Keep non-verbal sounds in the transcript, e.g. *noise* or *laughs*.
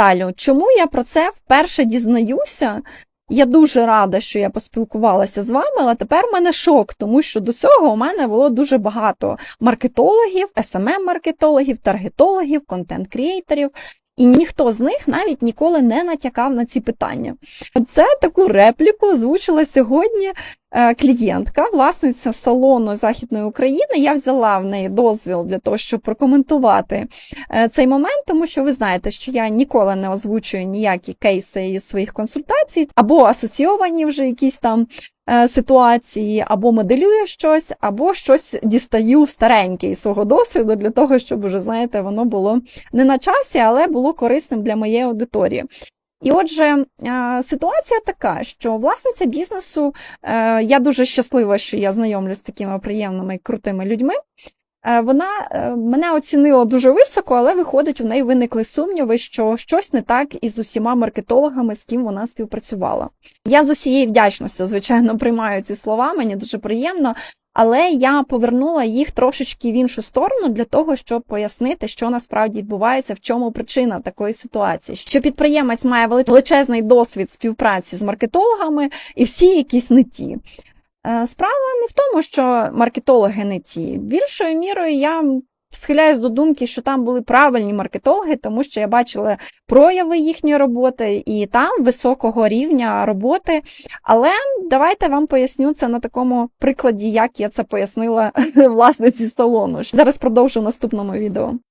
Наталю, чому я про це вперше дізнаюся? Я дуже рада, що я поспілкувалася з вами, але тепер в мене шок, тому що до цього у мене було дуже багато маркетологів, SMM-маркетологів, таргетологів, контент-крієйторів. І ніхто з них навіть ніколи не натякав на ці питання. Це таку репліку озвучила сьогодні клієнтка, власниця салону Західної України. Я взяла в неї дозвіл для того, щоб прокоментувати е, цей момент, тому що ви знаєте, що я ніколи не озвучую ніякі кейси із своїх консультацій, або асоційовані вже якісь там е, ситуації, або моделюю щось, або щось дістаю стареньке із свого досвіду для того, щоб уже, знаєте, воно було не на часі, але було корисним для моєї аудиторії. І отже, е, ситуація така, що власниця бізнесу, е, я дуже щаслива, що я знайомлюсь з такими приємними і крутими людьми. Е, Вона мене оцінила дуже високо, але виходить, у неї виникли сумніви, що щось не так із усіма маркетологами, з ким вона співпрацювала. Я з усією вдячністю, звичайно, приймаю ці слова, мені дуже приємно. Але я повернула їх трошечки в іншу сторону для того, щоб пояснити, що насправді відбувається, в чому причина такої ситуації. Що підприємець має величезний досвід співпраці з маркетологами, і всі якісь не ті. Е, Справа не в тому, що маркетологи не ті. Більшою мірою я схиляюсь до думки, що там були правильні маркетологи, тому що я бачила прояви їхньої роботи і там високого рівня роботи. Але давайте вам поясню це на такому прикладі, як я це пояснила *laughs* власниці салону. Зараз продовжу в наступному відео.